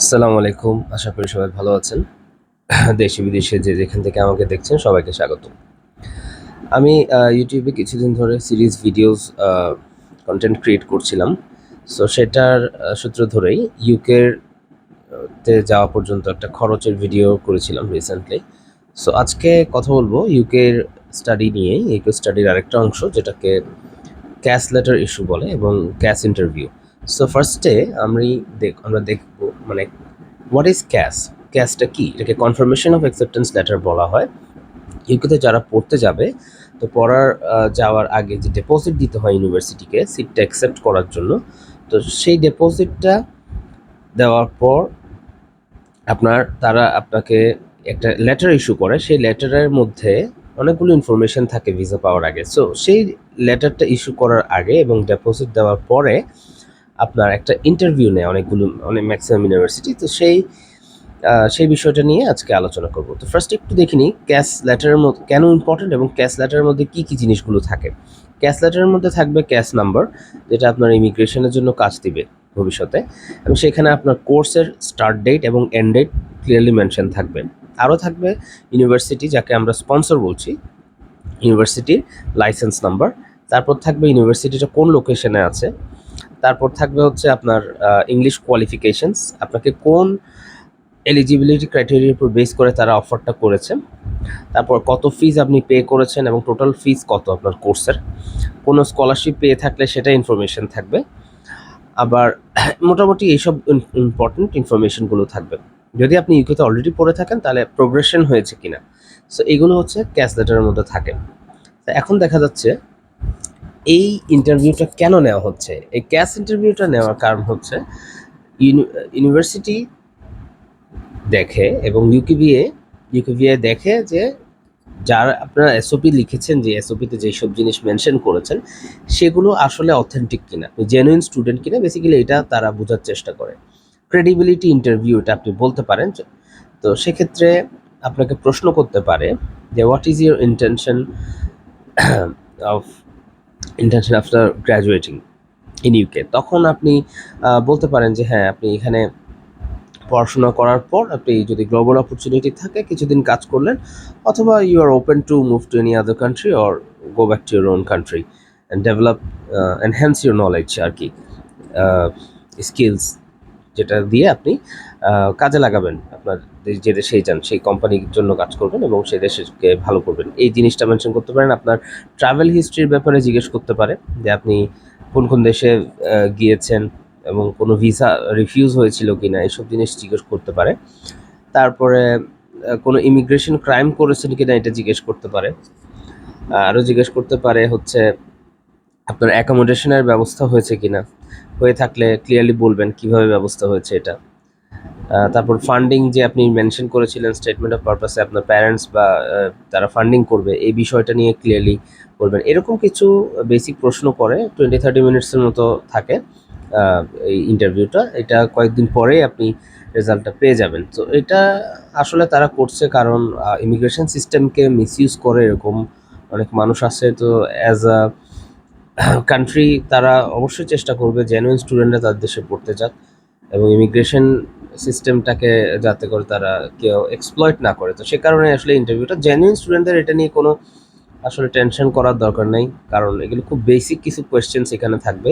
আসসালামু আলাইকুম। আশা করি সবাই ভালো আছেন। দেশে বিদেশে যে যেখান থেকে আমাকে দেখছেন সবাইকে স্বাগত। আমি ইউটিউবে কিছুদিন ধরে সিরিজ ভিডিওস কন্টেন্ট ক্রিয়েট করছিলাম। সো সেটার সূত্র ধরেই ইউকের তে যাওয়া পর্যন্ত একটা খরচের ভিডিও করেছিলাম রিসেন্টলি সো আজকে কথা বলব ইউকের স্টাডি নিয়ে ইউকে স্টাডির আরেকটা অংশ যেটাকে ক্যাশ লেটার ইস্যু বলে এবং ক্যাশ ইন্টারভিউ সো ফার্স্টে আমি দেখ আমরা দেখব মানে হোয়াট ইজ ক্যাশ ক্যাশটা কি এটাকে কনফার্মেশন অফ অ্যাকসেপ্টেন্স লেটার বলা হয় ইউকেতে যারা পড়তে যাবে তো পড়ার যাওয়ার আগে যে ডিপোজিট দিতে হয় ইউনিভার্সিটিকে সিটটা অ্যাকসেপ্ট করার জন্য তো সেই ডিপোজিটটা দেওয়ার পর আপনার তারা আপনাকে একটা লেটার ইস্যু করে সেই লেটারের মধ্যে অনেকগুলো ইনফরমেশন থাকে ভিসা পাওয়ার আগে সো সেই লেটারটা ইস্যু করার আগে এবং ডিপোজিট দেওয়ার পরে আপনার একটা ইন্টারভিউ নেয় অনেকগুলো, অনেক ম্যাক্সিমাম ইউনিভার্সিটি তো সেই সেই বিষয়টা নিয়ে আজকে আলোচনা করব। তো ফার্স্ট একটু দেখিনি ক্যাশ লেটারের মধ্যে, কেন ইম্পর্টেন্ট এবং ক্যাশ লেটারের মধ্যে কী কী জিনিসগুলো থাকে? ক্যাশ লেটারের মধ্যে থাকবে ক্যাশ নাম্বার যেটা আপনার ইমিগ্রেশনের জন্য কাজ দিবে ভবিষ্যতে, এবং সেখানে আপনার কোর্সের স্টার্ট ডেট এবং এন্ড ডেট ক্লিয়ারলি মেনশন থাকবে। আরও থাকবে ইউনিভার্সিটি যাকে আমরা স্পন্সর বলছি ইউনিভার্সিটির লাইসেন্স নাম্বার তারপর থাকবে ইউনিভার্সিটিটা কোন লোকেশনে আছে তারপর থাকবে হচ্ছে আপনার ইংলিশ কোয়ালিফিকেশনস আপনাকে কোন এলিজিবিলিটি ক্রাইটেরিয়ার উপর বেস করে তারা অফারটা করেছে, তারপর কত ফিজ আপনি পে করেছেন এবং টোটাল ফিজ কত আপনার কোর্সের কোনো স্কলারশিপ পেয়ে থাকলে সেটা ইনফরমেশন থাকবে। আবার মোটামুটি এইসব ইম্পর্টেন্ট ইনফরমেশনগুলো থাকবে। যদি আপনি ইউকেতে অলরেডি পড়ে থাকেন, তাহলে প্রোগ্রেশন হয়েছে কিনা। সো এগুলো হচ্ছে ক্যাশ লেটারের মধ্যে থাকে। এখন দেখা যাচ্ছে এই ইন্টারভিউটা কেন নেওয়া হচ্ছে? এই ক্যাশ ইন্টারভিউটা নেওয়ার কারণ হচ্ছে ইউনিভার্সিটি দেখে এবং ইউকিবিএ ইউকিবিএ দেখে যে যারা আপনারা এসওপি লিখেছেন, যে এসওপিতে যেসব জিনিস মেনশন করেছেন, সেগুলো আসলে অথেন্টিক কিনা জেনুইন স্টুডেন্ট কিনা বেসিক্যালি এটা তারা বোঝার চেষ্টা করে। ক্রেডিবিলিটি ইন্টারভিউ এটা আপনি বলতে পারেন, তো সেক্ষেত্রে আপনাকে প্রশ্ন করতে পারে যে what is your intention of intention after graduating in UK তখন আপনি বলতে পারেন যে হ্যাঁ আপনি এখানে পড়াশোনা করার পর আপনি যদি গ্লোবাল অপরচুনিটি থাকে, কিছুদিন কাজ করলেন, অথবা you are open to move to any other country or go back to your own country and develop enhance your knowledge আর কি স্কিলস যেটা দিয়ে আপনি কাজে লাগাবেন। আপনার যে দেশেই যান, সেই কোম্পানির জন্য কাজ করবেন এবং সেই দেশকে ভালো করবেন। এই জিনিসটা মেনশন করতে পারেন। আপনার ট্রাভেল হিস্ট্রির ব্যাপারে জিজ্ঞেস করতে পারে যে, আপনি কোন কোন দেশে গিয়েছেন এবং কোনো ভিসা রিফিউজ হয়েছিল কি না এসব জিনিস জিজ্ঞেস করতে পারে তারপরে কোনো ইমিগ্রেশন ক্রাইম করেছেন কি না এটা জিজ্ঞেস করতে পারে আরও জিজ্ঞেস করতে পারে হচ্ছে, আপনার অ্যাকোমোডেশনের ব্যবস্থা হয়েছে কি না হয়ে থাকলে ক্লিয়ারলি বলবেন কীভাবে ব্যবস্থা হয়েছে এটা। তারপর ফান্ডিং যে আপনি মেনশন করেছিলেন স্টেটমেন্ট অফ পারপাসে আপনার প্যারেন্টস বা তারা ফান্ডিং করবে, এই বিষয়টা নিয়ে ক্লিয়ারলি বলবেন। এরকম কিছু বেসিক প্রশ্ন করে টোয়েন্টি থার্টি মিনিটসের মতো থাকে এই ইন্টারভিউটা এটা কয়েকদিন পরেই আপনি রেজাল্টটা পেয়ে যাবেন। তো এটা আসলে তারা করছে কারণ ইমিগ্রেশন সিস্টেমকে মিসইউজ করে এরকম অনেক মানুষ আছে। তো অ্যাজ আ কান্ট্রি তারা অবশ্যই চেষ্টা করবে জেনুইন স্টুডেন্টরা তাদের দেশে পড়তে যাক এবং ইমিগ্রেশন সিস্টেমটাকে যাতে করে তারা কেউ এক্সপ্লয়েট না করে। তো সে কারণে আসলে ইন্টারভিউটা জেনুইন স্টুডেন্টদের এটা নিয়ে কোনো আসলে টেনশন করার দরকার নেই, কারণ এগুলো খুব বেসিক কিছু কোয়েশ্চেন্স এখানে থাকবে।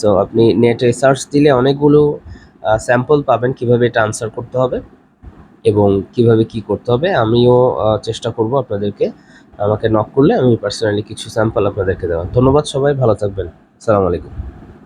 সো আপনি নেটে সার্চ দিলে অনেকগুলো স্যাম্পল পাবেন কীভাবে এটা আনসার করতে হবে। এবং কীভাবে কি করতে হবে, আমিও চেষ্টা করব আপনাদেরকে আমাকে নক করলে আমি পার্সোনালি কিছু স্যাম্পল আপনাদেরকে দেওয়া ধন্যবাদ সবাই, ভালো থাকবেন। সালাম আলাইকুম।